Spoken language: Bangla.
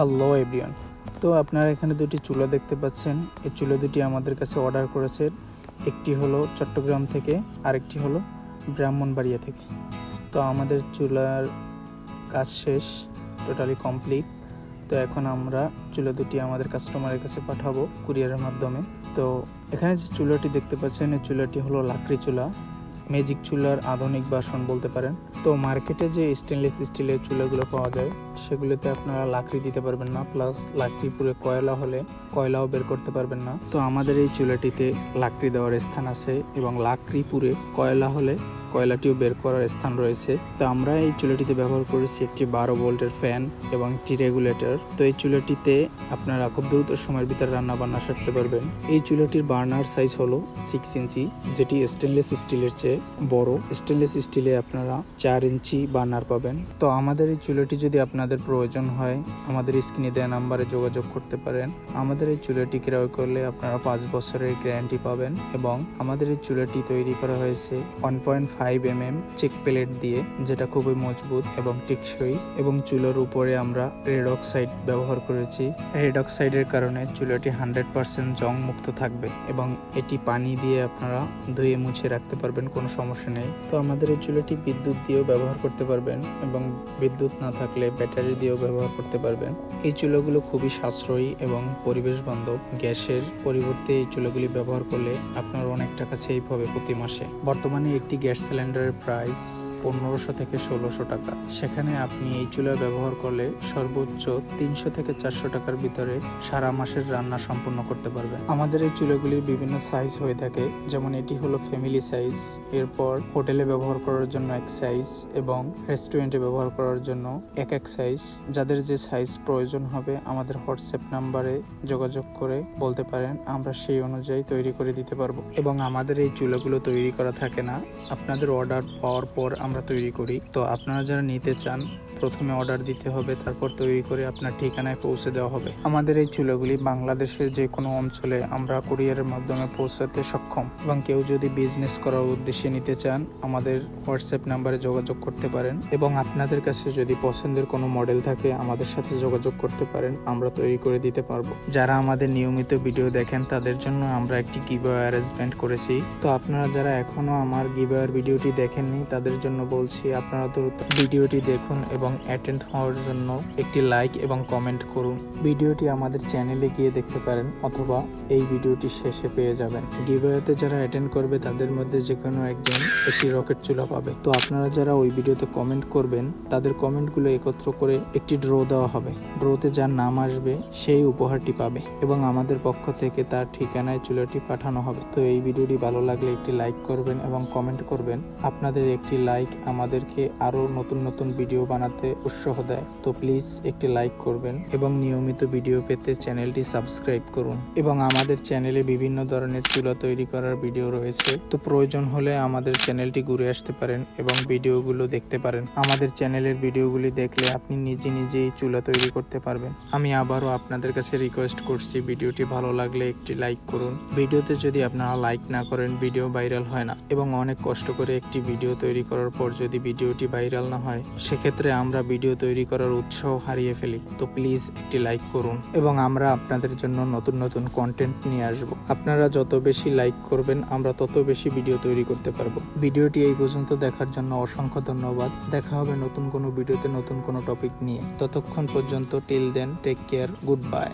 হ্যালো এভরিওয়ান তো আপনারা এখানে দুটি চুলা দেখতে পাচ্ছেন। এই চুলা দুটি আমাদের কাছে অর্ডার করেছেন একটি হলো চট্টগ্রাম থেকে, আরেকটি হলো ব্রাহ্মণবাড়িয়া থেকে। তো আমাদের চুলার কাজ শেষ টোটালি কমপ্লিট তো এখন আমরা চুলা দুটি আমাদের কাস্টমারের কাছে পাঠাবো কুরিয়ারের মাধ্যমে। তো এখানে যে চুলাটি দেখতে পাচ্ছেন, এই চুলাটি হলো লাকড়ি চুলা। ম্যাজিক চুলার আধুনিক ভার্সন বলতে পারেন। তো মার্কেটে যে স্টেনলেস স্টিলের চুলাগুলো পাওয়া যায়, সেগুলোতে আপনারা লাকড়ি দিতে পারবেন না প্লাস লাকড়ি পুরে কয়লা হলে কয়লাও বের করতে পারবেন না। তো আমাদের এই চুলাটিতে লাকড়ি দেওয়ার স্থান আছে এবং লাকড়ি পুরে কয়লা হলে কয়লাটিও বের করার স্থান রয়েছে। তো আমরা এই চুলাটিতে ব্যবহার করেছি একটি বারো ভোল্টের ফ্যান এবং একটি রেগুলেটর। তো এই চুলাটিতে আপনারা খুব দ্রুত সময়ের ভিতরে রান্না বান্না সারতে পারবেন। এই চুলাটির বার্নার সাইজ হলো সিক্স ইঞ্চি, যেটি স্টেনলেস স্টিলের চেয়ে বড়। স্টেনলেস স্টিলে আপনারা চার ইঞ্চি বার্নার পাবেন। তো আমাদের এই চুলাটি যদি আপনাদের প্রয়োজন হয়, আমাদের স্ক্রিনে দেওয়া নাম্বারে যোগাযোগ করতে পারেন। আমাদের এই চুলাটি ক্রয় করলে আপনারা পাঁচ বছরের গ্যারান্টি পাবেন এবং আমাদের এই চুলাটি তৈরি করা হয়েছে one point five M M check plate দিয়ে, যেটা খুবই মজবুত এবং টেকসই এবং চুলোর উপরে আমরা রেড অক্সাইড ব্যবহার করেছি। রেড অক্সাইডের কারণে চুলাটি হান্ড্রেড পার্সেন্ট জং মুক্ত থাকবে এবং এটি পানি দিয়ে আপনারা ধুয়ে মুছে রাখতে পারবেন, কোনো সমস্যা নেই। তো আমাদের এই চুলোটি বিদ্যুৎ দিয়েও ব্যবহার করতে পারবেন এবং বিদ্যুৎ না থাকলে ব্যাটারি দিয়েও ব্যবহার করতে পারবেন। এই চুলাগুলো খুবই সাশ্রয়ী এবং পরিবেশ বান্ধব গ্যাসের পরিবর্তে এই চুলোগুলি ব্যবহার করলে আপনার অনেক টাকা সেভ হবে প্রতি মাসে। বর্তমানে একটি গ্যাস সিলিন্ডারের প্রাইস পনেরোশো থেকে ষোলোশো টাকা। সেখানে আপনি এই চুলা ব্যবহার করলে সর্বোচ্চ তিনশো থেকে চারশো টাকার ভিতরে সারা মাসের রান্না সম্পূর্ণ করতে পারবেন। আমাদের এই চুলাগুলির বিভিন্ন সাইজ হয়ে থাকে, যেমন এটি হলো ফ্যামিলি সাইজ এরপর হোটেলে ব্যবহার করার জন্য এক সাইজ এবং রেস্টুরেন্টে ব্যবহার করার জন্য এক এক সাইজ যাদের যে সাইজ প্রয়োজন হবে, আমাদের হোয়াটসঅ্যাপ নাম্বারে যোগাযোগ করে বলতে পারেন, আমরা সেই অনুযায়ী তৈরি করে দিতে পারব। এবং আমাদের এই চুলাগুলো তৈরি করা থাকে না। আপনাদের অর্ডার পাওয়ার পর আমরা তৈরি করি। তো আপনারা যারা নিতে চান প্রথমে অর্ডার দিতে হবে, তারপর তৈরি করে আপনার ঠিকানায় পৌঁছে দেওয়া হবে। আমাদের এই চুলাগুলি বাংলাদেশের যে কোনো অঞ্চলে আমরা কুরিয়ারের মাধ্যমে পৌঁছাতে সক্ষম। এবং কেউ যদি বিজনেস করার উদ্দেশ্যে নিতে চান, আমাদের হোয়াটসঅ্যাপ নাম্বারে যোগাযোগ করতে পারেন। এবং আপনাদের কাছে যদি পছন্দের কোনো মডেল থাকে, আমাদের সাথে যোগাযোগ করতে পারেন। আমরা তৈরি করে দিতে পারব। যারা আমাদের নিয়মিত ভিডিও দেখেন, তাদের জন্য আমরা একটি গিভওয়ে অ্যারেঞ্জমেন্ট করেছি। তো আপনারা যারা এখনও আমার গিভওয়ের ভিডিওটি দেখেননি, তাদের জন্য বলছি, আপনারা তো ভিডিওটি দেখুন এবং অ্যাটেন্ড হওয়ার জন্য একটি লাইক এবং কমেন্ট করুন। ভিডিওটি আমাদের চ্যানেলে গিয়ে দেখতে পারেন অথবা এই ভিডিওটি শেষে পেয়ে যাবেন। গিভওয়েতে যারা অ্যাটেন্ড করবে, তাদের মধ্যে যে কোনো একজন একটি রকেট চুলা পাবে। তো আপনারা যারা ওই ভিডিওতে কমেন্ট করবেন, তাদের কমেন্টগুলো একত্র করে একটি ড্র দেওয়া হবে। ড্রোতে যার নাম আসবে, সেই উপহারটি পাবে এবং আমাদের পক্ষ থেকে তার ঠিকানায় চুলাটি পাঠানো হবে। তো এই ভিডিওটি ভালো লাগলে একটি লাইক করবেন এবং কমেন্ট করবেন। আপনাদের একটি লাইক আমাদেরকে আরও নতুন নতুন ভিডিও বানাতে উৎসাহ দেয়। তো প্লিজ একটি লাইক করবেন এবং নিয়মিত ভিডিও পেতে চ্যানেলটি সাবস্ক্রাইব করুন। এবং আমাদের চ্যানেলে বিভিন্ন ধরনের চুলা তৈরি করার ভিডিও রয়েছে। তো প্রয়োজন হলে আমাদের চ্যানেলটি ঘুরে আসতে পারেন এবং ভিডিওগুলো দেখতে পারেন। আমাদের চ্যানেলের ভিডিওগুলি দেখলে আপনি নিজে নিজেই চুলা তৈরি করতে পারবেন। আমি আবারও আপনাদের কাছে রিকোয়েস্ট করছি ভিডিওটি ভালো লাগলে একটি লাইক করুন। ভিডিওতে যদি আপনারা লাইক না করেন ভিডিও ভাইরাল হয় না। এবং অনেক কষ্ট করে একটি ভিডিও তৈরি করার পর যদি ভিডিওটি ভাইরাল না হয়, সেক্ষেত্রে আমরা ভিডিও তৈরি করার উৎসাহ হারিয়ে ফেলি, তো প্লিজ একটি লাইক করুন এবং আমরা আপনাদের জন্য নতুন নতুন কন্টেন্ট নিয়ে আসব। আপনারা যত বেশি লাইক করবেন, আমরা তত বেশি ভিডিও তৈরি করতে পারব। ভিডিওটি এই পর্যন্ত দেখার জন্য অসংখ্য ধন্যবাদ। দেখা হবে নতুন কোনো ভিডিওতে নতুন কোনো টপিক নিয়ে। ততক্ষণ পর্যন্ত till then take care goodbye